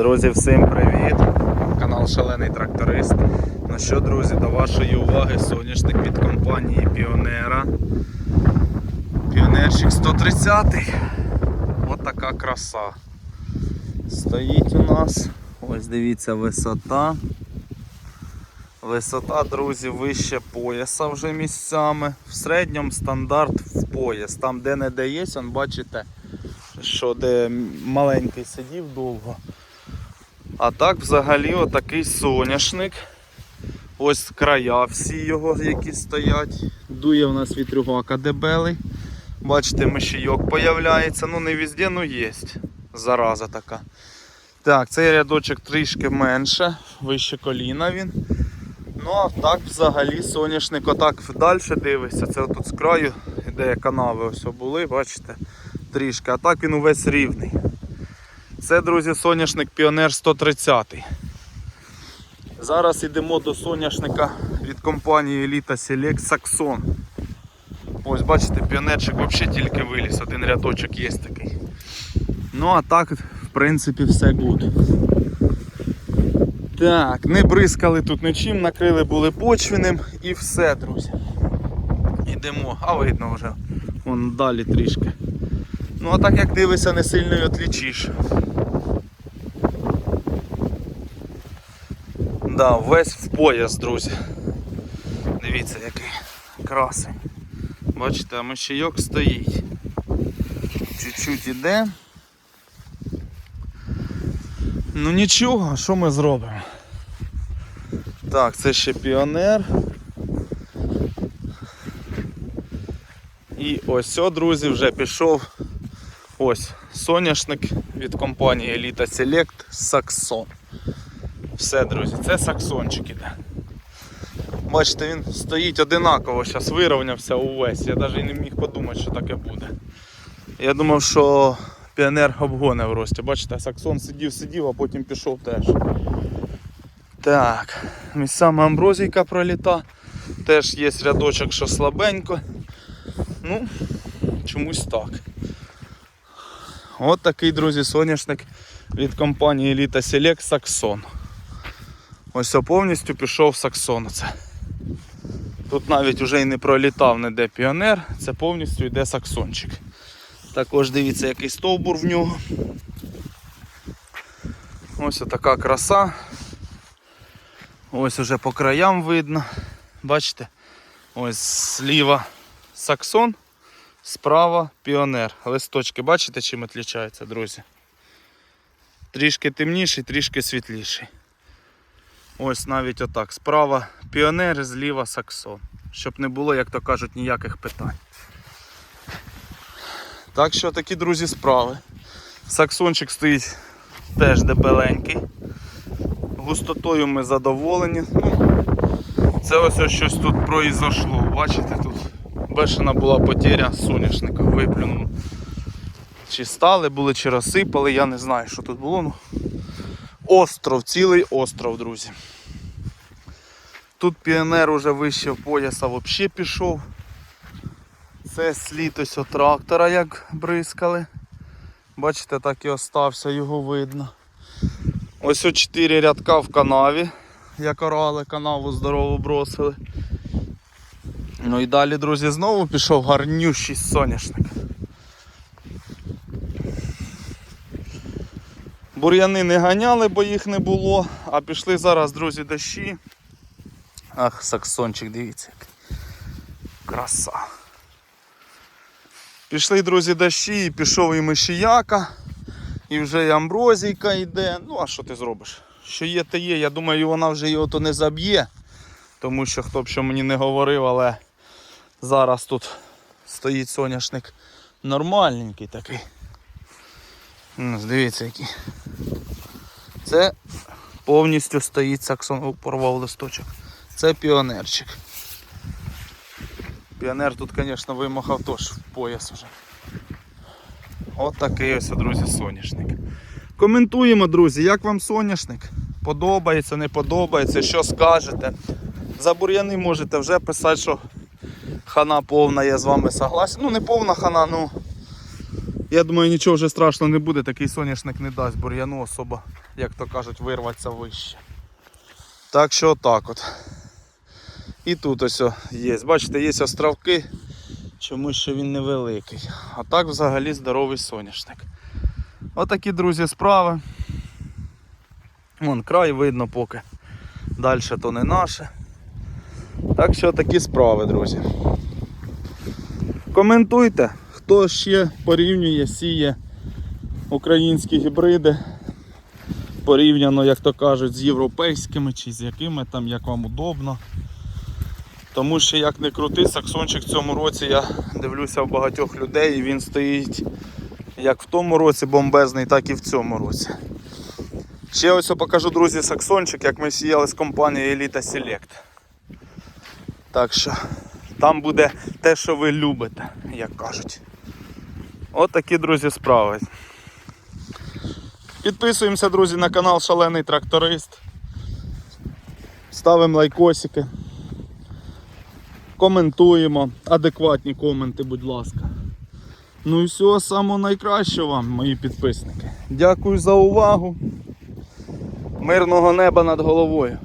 Друзі, всім привіт! Канал Шалений Тракторист. Ну що, друзі, до вашої уваги соняшник від компанії Піонера. Піонерчик 130. От така краса. Стоїть у нас. Ось дивіться висота. Висота, друзі, вище пояса вже місцями. В середньому стандарт в пояс. Там де не де є, бачите, що де маленький сидів довго. А так взагалі отакий соняшник. Ось края всі його, які стоять. Дує в нас вітрюгака дебелий. Бачите, мишійок появляється. Ну не везде, ну є. Зараза така. Так, цей рядочок трішки менше, вище коліна він. Ну а так взагалі соняшник отак далі дивиться. Це отут з краю, де канави ось були, бачите, трішки. А так він увесь рівний. Це, друзі, соняшник Піонер 130. Зараз йдемо до соняшника від компанії Elita Select Saxon. Ось бачите, піонерчик взагалі тільки виліз, один рядочок є такий. Ну а так, в принципі, все гуд. Так, не бризкали тут нічим, накрили були почвеним і все, друзі. Йдемо, а видно вже. Вон далі трішки. Ну а так як дивишся, не сильно й отлічиш. Да, весь в пояс, друзі. Дивіться, який красень. Бачите, а мишійок стоїть. Чуть-чуть іде. Ну нічого, що ми зробимо? Так, це ще піонер. І ось, о, друзі, вже пішов ось соняшник від компанії Elita Select Saxon. Все, друзі, це саксончик іде. Бачите, він стоїть одинаково, зараз вирівнявся увесь. Я навіть не міг подумати, що таке буде. Я думав, що піонер обгоне в рості. Бачите, саксон сидів, сидів, а потім пішов теж. Так, місцями амброзійка проліта. Теж є рядочок, що слабенько. Ну, чомусь так. От такий, друзі, соняшник від компанії Elita Select Saxon. Ось повністю пішов Саксон. Це. Тут навіть вже і не пролітав ніде піонер, це повністю йде саксончик. Також дивіться, який стовбур в нього. Ось така краса. Ось уже по краям видно. Бачите? Ось зліва саксон, справа піонер. Листочки, бачите, чим відрізняються, друзі? Трішки темніший, трішки світліший. Ось навіть отак. Справа піонер, зліва саксон. Щоб не було, як то кажуть, ніяких питань. Так що такі, друзі, справи. Саксончик стоїть теж дебеленький. Густотою ми задоволені. Ну, це ось ось щось тут произошло. Бачите, тут бешена була потеря соняшника, виплюнув. Чи стали були, чи розсипали, я не знаю, що тут було. Ну, остров, цілий остров, друзі. Тут піонер уже вище пояса взагалі пішов. Це слід ось трактора, як бризкали. Бачите, так і остався, його видно. Ось о 4 рядка в канаві, як орали, канаву здорово бросили. Ну і далі, друзі, знову пішов гарнющий соняшник. Бур'яни не ганяли, бо їх не було, а пішли зараз, друзі, дощі. Ах, саксончик, дивіться. Краса. Пішли, друзі, дощі, і пішов і мишіяка, і вже і амброзійка йде. Ну, а що ти зробиш? Що є, те є. Я думаю, вона вже його то не заб'є, тому що хто б що мені не говорив, але зараз тут стоїть соняшник нормальненький такий. Дивіться який. Це повністю стоїть саксон, порвав листочок. Це піонерчик. Піонер тут, звісно, вимахав теж в пояс вже. От такий ось, друзі, соняшник. Коментуємо, друзі, як вам соняшник? Подобається, не подобається, що скажете. За бур'яни можете вже писати, що хана повна, я з вами согласен. Ну не повна хана, ну я думаю, нічого вже страшного не буде, такий соняшник не дасть бур'яну особо. як то кажуть, вирватися вище. Так що отак от. І тут ось є. Бачите, є островки, чому що він невеликий. А так взагалі здоровий соняшник. Отакі, друзі, справи. Вон край видно поки. Далі то не наше. Так що такі справи, друзі. Коментуйте, хто ще порівнює, сіє українські гібриди. Порівняно, як то кажуть, з європейськими чи з якими там, як вам удобно. Тому що як не крути, саксончик в цьому році я дивлюся в багатьох людей і він стоїть як в тому році бомбезний, так і в цьому році. Ще ось покажу, друзі, саксончик, як ми сіяли з компанією Elita Select. Так що там буде те, що ви любите, як кажуть. От друзі, справи. Підписуємося, друзі, на канал Шалений Тракторист. Ставимо лайкосики. Коментуємо. Адекватні коменти, будь ласка. Ну і всього самого найкращого вам, мої підписники. Дякую за увагу. Мирного неба над головою.